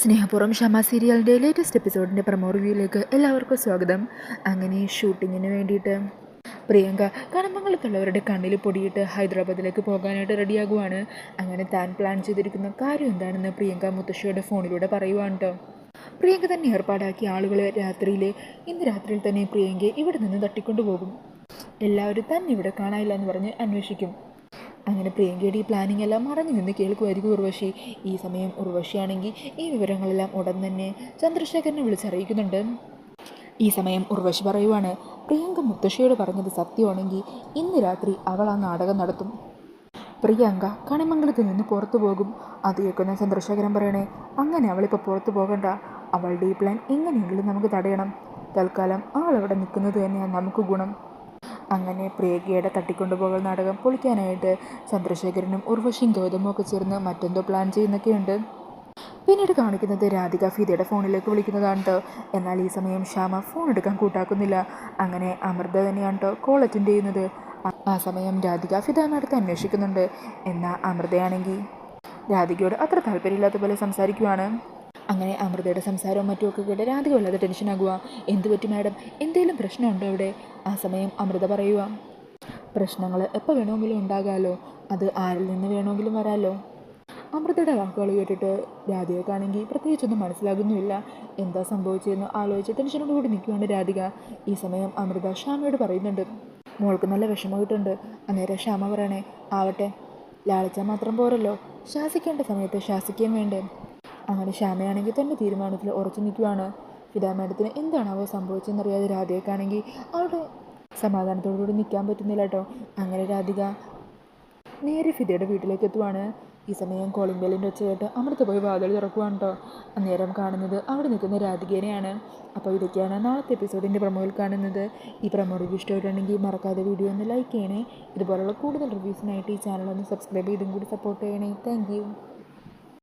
സ്നേഹപൂർവം ഷമ സീരിയലിന്റെ latest എപ്പിസോഡിന്റെ promo റിവ്യൂയിലേക്ക് എല്ലാവർക്കും സ്വാഗതം. അങ്ങനെ ഷൂട്ടിങ്ങിന് വേണ്ടിയിട്ട് പ്രിയങ്ക കടമ്പങ്ങളത്തുള്ളവരുടെ കണ്ണിൽ പൊടിയിട്ട് ഹൈദരാബാദിലേക്ക് പോകാനായിട്ട് റെഡിയാകുവാണ് അങ്ങനെ താൻ പ്ലാൻ ചെയ്തിരിക്കുന്ന കാര്യം എന്താണെന്ന് പ്രിയങ്ക മുത്തശ്ശിയുടെ ഫോണിലൂടെ പറയുവാണ് പ്രിയങ്ക തന്നെ ഏർപ്പാടാക്കിയ ആളുകളെ രാത്രിയിലെ ഇന്ന് രാത്രിയിൽ തന്നെ പ്രിയങ്കയെ ഇവിടെ നിന്ന് തട്ടിക്കൊണ്ടുപോകും. എല്ലാവരും തന്നെ ഇവിടെ കാണാനില്ല എന്ന് പറഞ്ഞ് അന്വേഷിക്കും. അങ്ങനെ പ്രിയങ്കയുടെ ഈ പ്ലാനിങ് എല്ലാം മറഞ്ഞു നിന്ന് കേൾക്കുമായിരിക്കും ഉർവശി. ഈ സമയം ഉർവശിയാണെങ്കിൽ ഈ വിവരങ്ങളെല്ലാം ഉടൻ തന്നെ ചന്ദ്രശേഖരനെ വിളിച്ചറിയിക്കുന്നുണ്ട്. ഈ സമയം ഉർവശി പറയുവാണ് പ്രിയങ്ക മുത്തശ്ശിയോട് പറഞ്ഞത് സത്യമാണെങ്കിൽ ഇന്ന് രാത്രി അവൾ ആ നാടകം നടത്തും. പ്രിയങ്ക കണിമംഗലത്തിൽ നിന്ന് പുറത്തു പോകും. അത് കേൾക്കുന്ന ചന്ദ്രശേഖരൻ പറയണേ അങ്ങനെ അവളിപ്പോൾ പുറത്തു പോകണ്ട. അവളുടെ ഈ പ്ലാൻ എങ്ങനെയെങ്കിലും നമുക്ക് തടയണം. തൽക്കാലം അവളവിടെ നിൽക്കുന്നത് തന്നെയാണ് നമുക്ക് ഗുണം. അങ്ങനെ പ്രിയങ്കയുടെ തട്ടിക്കൊണ്ടുപോകൽ നാടകം പൊളിക്കാനായിട്ട് ചന്ദ്രശേഖരനും ഉർവശിയും ഗൗതമും ഒക്കെ ചേർന്ന് മറ്റെന്തോ പ്ലാൻ ചെയ്യുന്നൊക്കെയുണ്ട്. പിന്നീട് കാണിക്കുന്നത് രാധിക ഫിദയുടെ ഫോണിലേക്ക് വിളിക്കുന്നതാണ് കേട്ടോ എന്നാൽ ഈ സമയം ശ്യാമ ഫോൺ എടുക്കാൻ കൂട്ടാക്കുന്നില്ല. അങ്ങനെ അമൃത തന്നെയാണ് കോൾ അറ്റൻഡ് ചെയ്യുന്നത്. ആ- ആ സമയം രാധിക ഫിദ നടത്തി അന്വേഷിക്കുന്നുണ്ട്. എന്നാൽ അമൃതയാണെങ്കിൽ രാധികയോട് അത്ര താല്പര്യമില്ലാത്ത പോലെ സംസാരിക്കുവാണ്. അങ്ങനെ അമൃതയുടെ സംസാരവും മറ്റുമൊക്കെ കേട്ട് രാധിക വല്ലാതെ ടെൻഷനാകുക എന്ത് പറ്റി മാഡം? എന്തെങ്കിലും പ്രശ്നമുണ്ടോ അവിടെ ആ സമയം അമൃത പറയുക പ്രശ്നങ്ങൾ എപ്പോൾ വേണമെങ്കിലും ഉണ്ടാകാമല്ലോ അത് ആരിൽ നിന്ന് വേണമെങ്കിലും വരാമല്ലോ അമൃതയുടെ വാക്കുകൾ കേട്ടിട്ട് രാധികക്കാണെങ്കിൽ പ്രത്യേകിച്ചൊന്നും മനസ്സിലാകുന്നുമില്ല. എന്താ സംഭവിച്ചതെന്ന് ആലോചിച്ച് ടെൻഷനോട് കൂടി നിൽക്കുകയാണ് രാധിക. ഈ സമയം അമൃത ശ്യാമയോട് പറയുന്നുണ്ട്. മോൾക്ക് നല്ല വിഷമമായിട്ടുണ്ട്. അന്നേരം ശ്യാമ പറയണേ ആവട്ടെ ലാളിച്ചാൽ മാത്രം പോരല്ലോ. ശാസിക്കേണ്ട സമയത്ത് ശാസിക്കുകയും വേണ്ടേ? അങ്ങനെ ശ്യാമയാണെങ്കിൽ തന്റെ തീരുമാനത്തിൽ ഉറച്ചു നിൽക്കുകയാണ് ഫിദാ മാഡത്തിന് എന്താണാവോ സംഭവിച്ചെന്നറിയാതെ രാധികക്കാണെങ്കിൽ അവിടെ സമാധാനത്തോടുകൂടി നിൽക്കാൻ പറ്റുന്നില്ല കേട്ടോ. അങ്ങനെ രാധിക നേരെ ഫിദയുടെ വീട്ടിലേക്ക് എത്തുവാണ്. ഈ സമയം കോളിംഗ് ബെല്ലിന്റെ ഒച്ച കേട്ട് പോയി വാതിൽ തുറക്കുവാണ് കേട്ടോ. അന്നേരം കാണുന്നത് അവിടെ നിൽക്കുന്ന രാധികേനെയാണ്. അപ്പോൾ ഇതൊക്കെയാണ് നാളത്തെ എപ്പിസോഡിന്റെ പ്രമോയിൽ കാണുന്നത്. ഈ പ്രമോ റിവ്യൂ ഇഷ്ടമായിട്ടുണ്ടെങ്കിൽ മറക്കാതെ വീഡിയോ ഒന്ന് ലൈക്ക് ചെയ്യണേ. ഇതുപോലുള്ള കൂടുതൽ റിവ്യൂസിനായിട്ട് ഈ ചാനൽ ഒന്ന് സബ്സ്ക്രൈബ് ചെയ്തും കൂടി സപ്പോർട്ട് ചെയ്യണേ. താങ്ക്